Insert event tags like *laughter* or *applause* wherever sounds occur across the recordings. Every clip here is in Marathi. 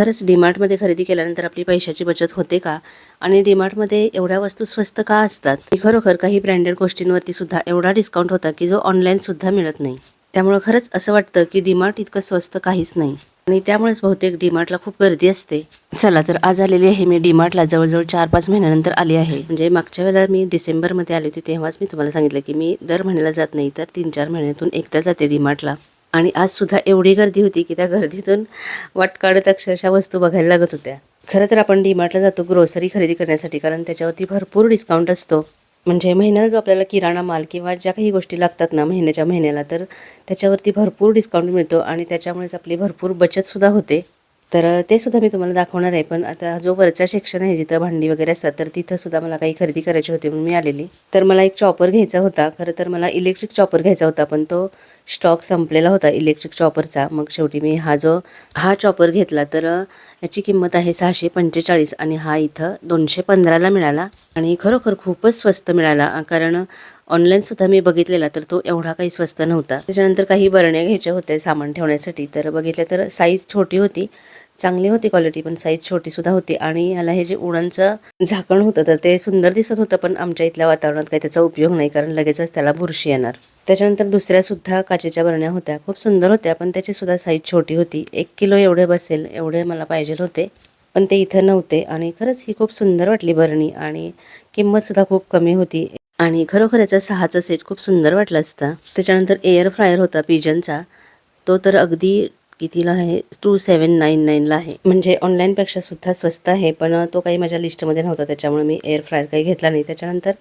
खरंच डीमार्टमध्ये खरेदी केल्यानंतर आपली पैशाची बचत होते का? आणि डीमार्टमध्ये एवढ्या वस्तू स्वस्त का असतात? खरोखर काही ब्रँडेड गोष्टींवरती सुद्धा एवढा डिस्काउंट होता की जो ऑनलाईन सुद्धा मिळत नाही. त्यामुळं खरंच असं वाटतं की डीमार्ट इतकं स्वस्त काहीच नाही. आणि त्यामुळेच बहुतेक डीमार्टला खूप गर्दी असते. चला तर आज आलेली आहे मी डीमार्टला जवळजवळ चार पाच महिन्यानंतर आली आहे. म्हणजे मागच्या वेळेला मी डिसेंबरमध्ये आली होती तेव्हाच मी तुम्हाला सांगितलं की मी दर महिन्याला जात नाही तर तीन चार महिन्यातून एकदा जाते डीमार्टला आणि आजसुद्धा एवढी गर्दी होती की त्या गर्दीतून वाट काढत अक्षरशः वस्तू बघायला लागत होत्या. खरं तर आपण डीमार्टला जातो ग्रोसरी खरेदी करण्यासाठी कारण त्याच्यावरती भरपूर डिस्काउंट असतो. म्हणजे महिन्याला जो आपल्याला किराणा माल किंवा ज्या काही गोष्टी लागतात ना महिन्याच्या महिन्याला तर त्याच्यावरती भरपूर डिस्काउंट मिळतो आणि त्याच्यामुळेच आपली भरपूर बचतसुद्धा होते. तर ते सुद्धा मी तुम्हाला दाखवणार आहे. पण आता जो वरचा सेक्शन आहे जिथं भांडी वगैरे असतात तर तिथं सुद्धा मला काही खरेदी करायची होती म्हणून मी आलेली. तर मला एक चॉपर घ्यायचा होता. खरं तर मला इलेक्ट्रिक चॉपर घ्यायचा होता पण तो स्टॉक संपलेला होता इलेक्ट्रिक चॉपरचा. मग शेवटी मी हा जो हा चॉपर घेतला तर याची किंमत आहे सहाशे पंचेचाळीस आणि हा इथं दोनशे पंधराला मिळाला आणि खरोखर खूपच स्वस्त मिळाला. कारण ऑनलाईनसुद्धा मी बघितलेला तर तो एवढा काही स्वस्त नव्हता. त्याच्यानंतर काही बरण्या घ्यायच्या होत्या सामान ठेवण्यासाठी. तर बघितलं तर साईज छोटी होती. चांगली होती क्वालिटी पण साईज छोटी सुद्धा होती. आणि याला हे जे उडांचं झाकण होतं तर ते सुंदर दिसत होतं पण आमच्या इथल्या वातावरणात काही त्याचा उपयोग नाही कारण लगेचच त्याला बुरशी येणार. त्याच्यानंतर दुसऱ्या सुद्धा काचेच्या बरण्या होत्या. खूप सुंदर होत्या पण त्याची सुद्धा साईज छोटी होती. एक किलो एवढे बसेल एवढे मला पाहिजे होते पण ते इथं नव्हते. आणि खरंच ही खूप सुंदर वाटली बरणी आणि किंमतसुद्धा खूप कमी होती. आणि खरोखर याचा सहाचा सेट खूप सुंदर वाटला असता. त्याच्यानंतर एअर फ्रायर होता पिजनचा तो तर अगदी कितीला आहे? टू सेवन नाईन नाईनला आहे. म्हणजे ऑनलाईनपेक्षा सुद्धा स्वस्त आहे पण तो काही माझ्या लिस्टमध्ये नव्हता त्याच्यामुळे मी एअर फ्रायर काही घेतला नाही. त्याच्यानंतर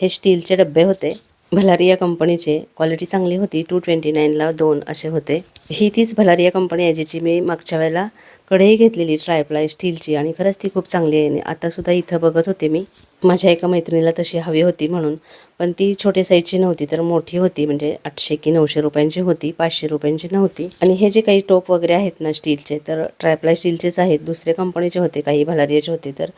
हे स्टीलचे डबे होते. भलारिया कंपनीचे क्वालिटी चांगली होती. टू ट्वेंटी नाईनला दोन असे होते. ही तीच भलारिया कंपनी आहे जिची मी मागच्या वेळेला कढई घेतलेली ट्रायप्लाय स्टीलची आणि खरंच ती खूप चांगली आहे. आणि आतासुद्धा इथं बघत होते मी. माझ्या एका मैत्रिणीला तशी हवी होती म्हणून. पण ती छोट्या साईजची नव्हती तर मोठी होती म्हणजे आठशे की नऊशे रुपयांची होती पाचशे रुपयांची नव्हती. आणि हे जे काही टोप वगैरे आहेत ना स्टीलचे तर ट्रायप्लाय स्टीलचेच आहेत. दुसरे कंपनीचे होते काही भलारियाचे होते तर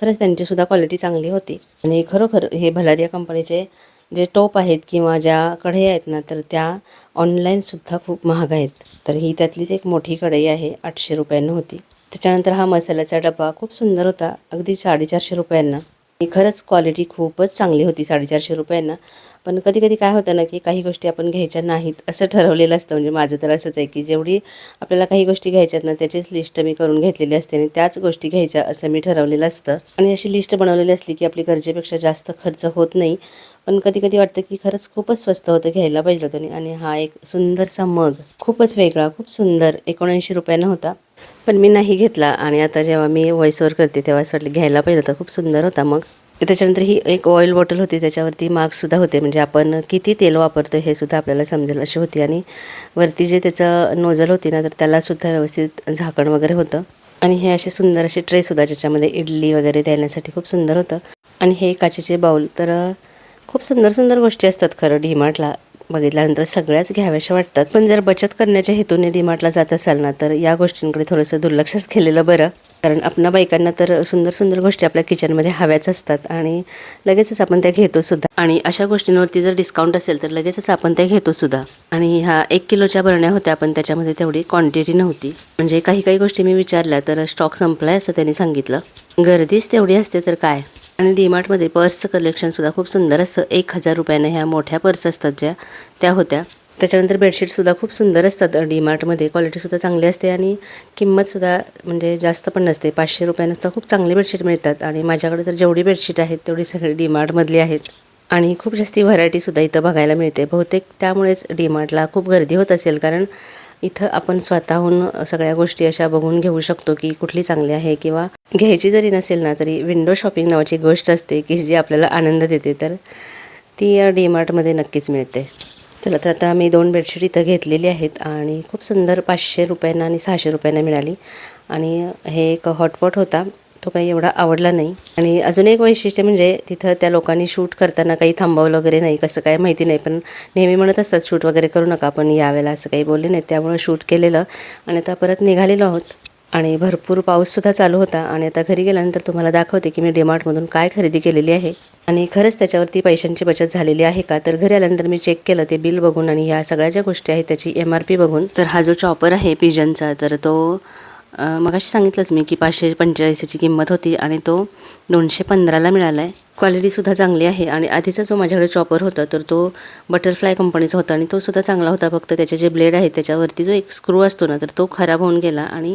खरंच त्यांचीसुद्धा क्वालिटी चांगली होती. आणि खरोखर हे भलारिया कंपनीचे जे टोप आहेत किंवा ज्या कढई आहेत ना तर त्या ऑनलाईनसुद्धा खूप महाग आहेत. तर ही त्यातलीच एक मोठी कढई आहे आठशे रुपयांना होती. त्याच्यानंतर हा मसाल्याचा डबा खूप सुंदर होता अगदी साडेचारशे रुपयांना. खरंच क्वालिटी खूपच चांगली होती साडेचारशे रुपयांना. पण कधी कधी काय होतं ना की काही गोष्टी आपण घ्यायच्या नाहीत असं ठरवलेलं असतं. म्हणजे माझं तर असंच आहे की जेवढी आपल्याला काही गोष्टी घ्यायच्यात ना त्याचीच लिस्ट मी करून घेतलेली असते आणि त्याच गोष्टी घ्यायच्या असं मी ठरवलेलं असतं. आणि अशी लिस्ट बनवलेली असली की आपली गरजेपेक्षा जास्त खर्च होत नाही. पण कधी कधी वाटतं की खरंच खूपच स्वस्त होतं घ्यायला पाहिजे होतं. आणि हा एक सुंदरसा मग खूपच वेगळा खूप सुंदर एकोणऐंशी रुपयानं होता. पण मी नाही घेतला आणि आता जेव्हा मी व्हॉइसवर करते तेव्हा असं वाटलं घ्यायला पाहिजे होता. खूप सुंदर होता मग. त्याच्यानंतर ही एक ऑइल बॉटल होती त्याच्यावरती मार्क्ससुद्धा होते. म्हणजे आपण किती तेल वापरतो हे सुद्धा आपल्याला समजेल अशी होती. आणि वरती जे त्याचं नोजल होती ना तर त्यालासुद्धा व्यवस्थित झाकण वगैरे होतं. आणि हे असे सुंदर असे ट्रेसुद्धा ज्याच्यामध्ये इडली वगैरे द्यायण्यासाठी खूप सुंदर होतं. आणि हे काचेचे बाऊल तर खूप सुंदर सुंदर गोष्टी असतात खरं डीमार्टला बघितल्यानंतर सगळ्याच घ्याव्याशा वाटतात. पण जर बचत करण्याच्या हेतूने डीमार्टला जात असाल ना तर या गोष्टींकडे थोडंसं दुर्लक्षच केलेलं बरं. कारण आपणा बायकांना तर सुंदर सुंदर गोष्टी आपल्या किचनमध्ये हव्याच असतात आणि लगेचच आपण त्या घेतो सुद्धा. आणि अशा गोष्टींवरती जर डिस्काउंट असेल तर लगेचच आपण त्या घेतो सुद्धा. आणि ह्या एक किलोच्या भरण्या होत्या पण त्याच्यामध्ये तेवढी क्वांटिटी नव्हती. म्हणजे काही काही गोष्टी मी विचारल्या तर स्टॉक संपलाय असं त्यांनी सांगितलं. गर्दीच तेवढी असते तर काय? आणि डीमार्टमध्ये पर्सचं कलेक्शनसुद्धा खूप सुंदर असतं. एक हजार रुपयानं ह्या मोठ्या पर्स असतात ज्या त्या होत्या. त्याच्यानंतर बेडशीटसुद्धा खूप सुंदर असतात. डीमार्टमध्ये क्वालिटीसुद्धा चांगली असते आणि किंमतसुद्धा म्हणजे जास्त पण नसते. पाचशे रुपयानं खूप चांगली बेडशीट मिळतात. आणि माझ्याकडे तर जेवढी बेडशीट आहेत तेवढी सगळी डीमार्टमधली आहेत. आणि खूप जास्ती व्हरायटीसुद्धा इथं बघायला मिळते. बहुतेक त्यामुळेच डीमार्टला खूप गर्दी होत असेल. कारण इथं आपण स्वतःहून सगळ्या गोष्टी अशा बघून घेऊ शकतो की कुठली चांगली आहे किंवा घ्यायची जरी नसेल ना तरी विंडो शॉपिंग नावाची गोष्ट असते की जी आपल्याला आनंद देते तर ती या डीमार्टमध्ये नक्कीच मिळते. चला तर आता मी दोन बेडशीट इथं घेतलेली आहेत आणि खूप सुंदर पाचशे रुपयांना आणि सहाशे रुपयांना मिळाली. आणि हे एक हॉटपॉट होता. तो काही एवढा आवडला नाही. आणि अजून एक वैशिष्ट्य म्हणजे तिथं त्या लोकांनी शूट करताना काही थांबवलं वगैरे नाही कसं काय माहिती नाही. पण नेहमी म्हणत असतात शूट वगैरे करू नका आपण यावेळेला असं काही बोलले नाही त्यामुळे शूट केलेलं. आणि आता परत निघालेलो आहोत. आणि भरपूर पाऊससुद्धा चालू होता. आणि आता घरी गेल्यानंतर तुम्हाला दाखवते की मी डीमार्टमधून काय खरेदी केलेली आहे. आणि खरंच त्याच्यावरती पैशांची बचत झालेली आहे का? तर घरी आल्यानंतर मी चेक केलं ते बिल बघून आणि ह्या सगळ्या ज्या गोष्टी आहेत त्याची एम आर पी बघून. तर हा जो चॉपर आहे पिजनचा तर तो मग अशी सांगितलंच मी की पाचशे पंचेचाळीसची किंमत होती आणि तो दोनशे पंधराला मिळाला आहे क्वालिटीसुद्धा चांगली आहे आणि आधीचा जो माझ्याकडे चॉपर होता तर तो बटरफ्लाय कंपनीचा होता आणि तो सुद्धा चांगला होता. फक्त त्याचे जे ब्लेड आहेत त्याच्यावरती जो एक स्क्रू असतो ना तर तो खराब होऊन गेला आणि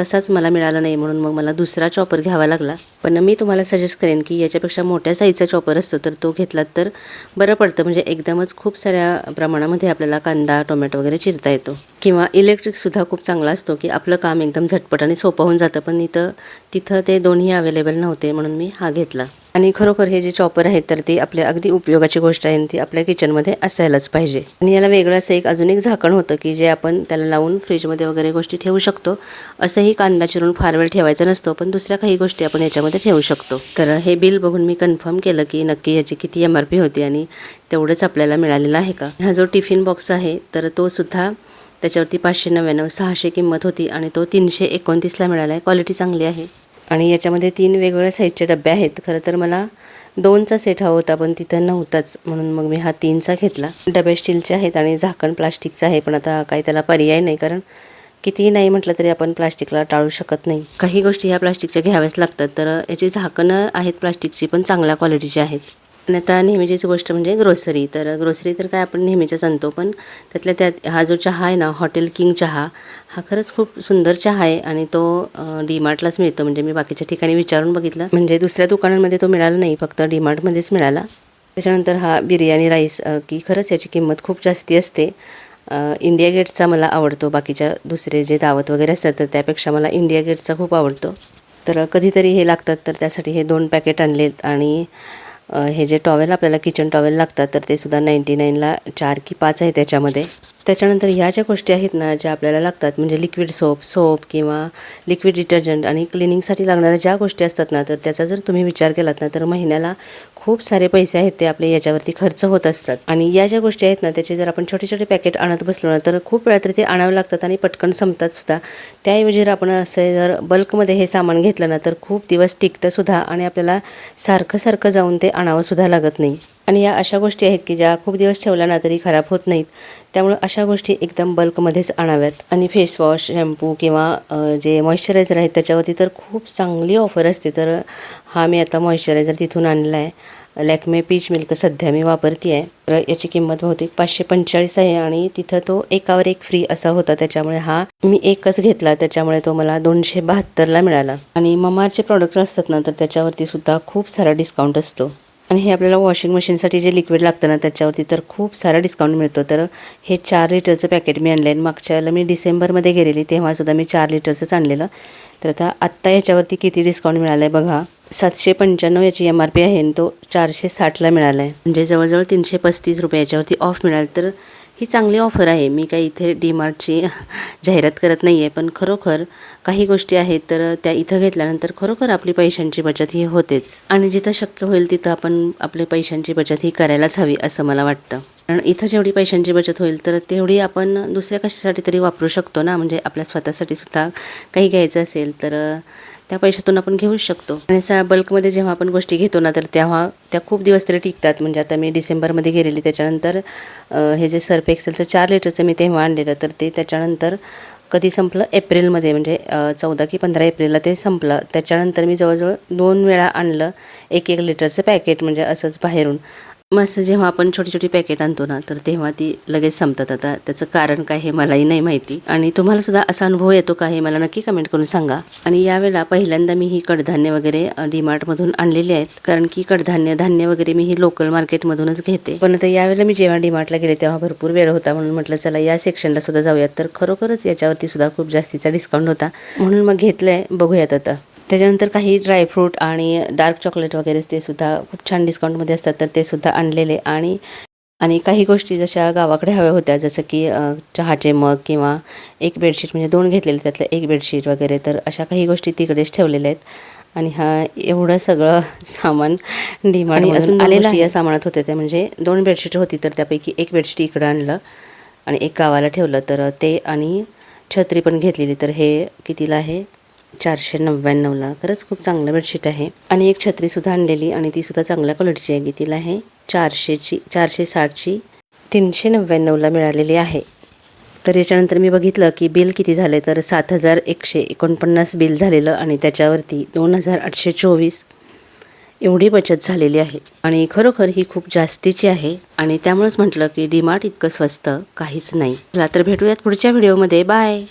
तसाच मला मिळाला नाही म्हणून मग मला दुसरा चॉपर घ्यावा लागला. पण मी तुम्हाला सजेस्ट करेन की याच्यापेक्षा मोठ्या साईजचा चॉपर असतो तर तो घेतलात तर बरं पडतं. म्हणजे एकदमच खूप साऱ्या प्रमाणामध्ये आपल्याला कांदा टोमॅटो वगैरे चिरता येतो. किंवा इलेक्ट्रिकसुद्धा खूप चांगला असतो की आपलं काम एकदम झटपट आणि सोपं होऊन जातं. पण इथं तिथं ते दोन्ही अवेलेबल नव्हते म्हणून मी हा घेतला. आणि खरोखर हे जे चॉपर आहेत तर ते आपल्या अगदी उपयोगाची गोष्ट आहे आणि ती आपल्या किचनमध्ये असायलाच पाहिजे. आणि याला वेगळं असं एक अजून एक झाकण होतं की जे आपण त्याला लावून फ्रीजमध्ये वगैरे गोष्टी ठेवू शकतो. असंही कांदा चिरून फार वेळ ठेवायचा नसतो पण दुसऱ्या काही गोष्टी आपण याच्यामध्ये ठेवू शकतो. तर हे बिल बघून मी कन्फर्म केलं की नक्की याची किती एम आर पी होती आणि तेवढंच आपल्याला मिळालेलं आहे का? हा जो टिफिन बॉक्स आहे तर तो सुद्धा त्याच्यावरती पाचशे नव्याण्णव सहाशे किंमत होती आणि तो तीनशे एकोणतीसला मिळाला आहे क्वालिटी चांगली आहे. आणि याच्यामध्ये तीन वेगवेगळ्या साईजचे डबे आहेत. खरं तर मला दोनचा सेट हवा होता पण तिथं नव्हताच. म्हणून मग मी हा तीनचा घेतला. डबे स्टीलचे आहेत आणि झाकण प्लास्टिकचं आहे पण आता काही त्याला पर्याय नाही कारण कितीही नाही म्हटलं तरी आपण प्लास्टिकला टाळू शकत नाही. काही गोष्टी ह्या प्लास्टिकच्या घ्याव्याच लागतात तर याची झाकणं आहेत प्लास्टिकची पण चांगल्या क्वालिटीची आहेत. आणि आता नेहमीचीच गोष्ट म्हणजे ग्रोसरी तर ग्रोसरी तर काय आपण नेहमीच्याच आणतो पण त्यातल्या त्यात हा जो चहा आहे ना हॉटेल किंग चहा हा खरंच खूप सुंदर चहा आहे आणि तो डीमार्टलाच मिळतो. म्हणजे मी बाकीच्या ठिकाणी विचारून बघितलं. म्हणजे दुसऱ्या दुकानांमध्ये तो मिळाला नाही फक्त डीमार्टमध्येच मिळाला. त्याच्यानंतर हा बिर्याणी राईस की खरंच याची किंमत खूप जास्ती असते. इंडिया गेटचा मला आवडतो. बाकीच्या दुसरे जे दावत वगैरे असतात तर त्यापेक्षा मला इंडिया गेटचा खूप आवडतो. तर कधीतरी हे लागतात तर त्यासाठी हे दोन पॅकेट आणलेत. आणि हे जे टॉवेल आपल्याला किचन टॉवेल लागतात तर ते सुद्धा नाईंटी नाईनला चार की पाच आहे त्याच्यामध्ये. त्याच्यानंतर ह्या ज्या गोष्टी आहेत ना ज्या आपल्याला लागतात म्हणजे लिक्विड सोप सोप किंवा लिक्विड डिटर्जंट आणि क्लिनिंगसाठी लागणाऱ्या ज्या गोष्टी असतात ना तर त्याचा जर तुम्ही विचार केलात ना तर महिन्याला खूप सारे पैसे आहेत ते आपले याच्यावरती खर्च होत असतात. आणि या ज्या गोष्टी आहेत ना त्याचे जर आपण छोटे छोटे पॅकेट आणत बसलो ना तर खूप वेळा तरी ते आणावे लागतात आणि पटकन संपतात सुद्धा. त्याऐवजी जर आपण असं जर बल्कमध्ये हे सामान घेतलं ना तर खूप दिवस टिकतं सुद्धा आणि आपल्याला सारखं सारखं जाऊन ते आणावं सुद्धा लागत नाही. आणि या अशा गोष्टी आहेत की ज्या खूप दिवस ठेवल्या ना तरी खराब होत नाहीत. त्यामुळं अशा गोष्टी एकदम बल्कमध्येच आणाव्यात. आणि फेसवॉश शॅम्पू किंवा जे मॉइश्चरायझर आहेत त्याच्यावरती तर खूप चांगली ऑफर असते. तर हा मी आता मॉइश्चरायझर तिथून आणला आहे. लॅकमे पीच मिल्क सध्या मी वापरते आहे तर याची किंमत बहुतेक पाचशे पंचेचाळीस आहे आणि तिथं तो एकावर एक फ्री असा होता. त्याच्यामुळे हा मी एकच घेतला. त्याच्यामुळे तो मला दोनशे बहात्तरला मिळाला. आणि ममाचे प्रॉडक्ट असतात ना तर त्याच्यावरती सुद्धा खूप सारा डिस्काउंट असतो. आणि हे आपल्याला वॉशिंग मशीनसाठी जे लिक्विड लागतं ना त्याच्यावरती तर खूप सारा डिस्काउंट मिळतो. तर हे चार लिटरचं पॅकेट मी आणलं आहे मागच्या वेळेला मी डिसेंबरमध्ये गेलेली तेव्हासुद्धा मी चार लिटरचंच आणलेलं. तर आता आत्ता याच्यावरती किती डिस्काउंट मिळाला आहे बघा. सातशे पंच्याण्णव याची एम आर पी आहे आणि तो चारशे साठला मिळाला आहे म्हणजे जवळजवळ तीनशे पस्तीस रुपये याच्यावरती ऑफ मिळालं. तर ही चांगली ऑफर आहे. मी काही इथे डीमार्टची जाहिरात करत नाही आहे पण खरोखर काही गोष्टी आहेत तर त्या इथं घेतल्यानंतर खरोखर आपली पैशांची बचत ही होतेच. आणि जिथं शक्य होईल तिथं आपण आपले पैशांची बचत ही करायलाच हवी असं मला वाटतं. कारण इथं जेवढी पैशांची बचत होईल तर तेवढी आपण दुसऱ्या कशासाठी तरी वापरू शकतो ना? म्हणजे आपल्या स्वतःसाठी सुद्धा काही घ्यायचं असेल तर त्या पैशातून आपण घेऊच शकतो. आणि असा बल्कमध्ये जेव्हा आपण गोष्टी घेतो ना तर तेव्हा त्या खूप दिवस तरी टिकतात. म्हणजे आता मी डिसेंबरमध्ये गेलेली त्याच्यानंतर हे जे सर्फ एक्सेलचं चार लिटरचं मी तेव्हा आणलेलं तर ते त्याच्यानंतर कधी संपलं? एप्रिलमध्ये. म्हणजे चौदा की पंधरा एप्रिलला ते संपलं. त्याच्यानंतर मी जवळजवळ दोन वेळा आणलं एक एक लिटरचं पॅकेट म्हणजे असंच बाहेरून. मस्त जेव्हा आपण छोटी छोटी पॅकेट आणतो ना तर तेव्हा ती लगेच संपतात. आता त्याचं कारण काय हे मलाही नाही माहिती. आणि तुम्हाला सुद्धा असा अनुभव येतो का हे मला नक्की कमेंट करून सांगा. आणि यावेळेला पहिल्यांदा मी ही कडधान्य वगैरे डीमार्टमधून आणलेली आहेत. कारण की कडधान्य धान्य वगैरे मी ही लोकल मार्केटमधूनच घेते. पण आता यावेळेला मी जेव्हा डीमार्टला गेले तेव्हा भरपूर वेळ होता. म्हणून म्हटलं चला या सेक्शनला सुद्धा जाऊयात. तर खरोखरच याच्यावरती सुद्धा खूप जास्तीचा डिस्काउंट होता. म्हणून मग घेतलंय. बघूयात आता. त्याच्यानंतर काही ड्रायफ्रूट आणि डार्क चॉकलेट वगैरे ते सुद्धा खूप छान डिस्काउंटमध्ये असतात तर ते सुद्धा आणलेले. आणि आणि काही गोष्टी जशा गावाकडे हव्या होत्या जसं की चहाचे मग किंवा एक बेडशीट म्हणजे दोन घेतलेले त्यातलं एक बेडशीट वगैरे तर अशा काही गोष्टी तिकडेच ठेवलेल्या आहेत. आणि हा एवढं सगळं *laughs* सामान डिमांड अजून आलेलं या सामानात होते ते म्हणजे दोन बेडशीट होती तर त्यापैकी एक बेडशीट इकडं आणलं आणि एक गावाला ठेवलं. तर ते आणि छत्री पण घेतलेली. तर हे कितीला आहे? चारशे नव्याण्णवला. खरंच खूप चांगलं बेडशीट आहे. आणि एक छत्रीसुद्धा आणलेली आणि तीसुद्धा चांगल्या क्वालिटीची आहे. तिला आहे? चारशेची चारशे साठची तीनशे नव्याण्णवला मिळालेली आहे. तर याच्यानंतर मी बघितलं की बिल किती झाले? तर सात हजार एकशे एकोणपन्नास बिल झालेलं आणि त्याच्यावरती दोन हजार आठशे चोवीस एवढी बचत झालेली आहे. आणि खरोखर ही खूप जास्तीची आहे. आणि त्यामुळेच म्हटलं की डीमार्ट इतकं स्वस्त काहीच नाही. चला तर भेटूयात पुढच्या व्हिडिओमध्ये बाय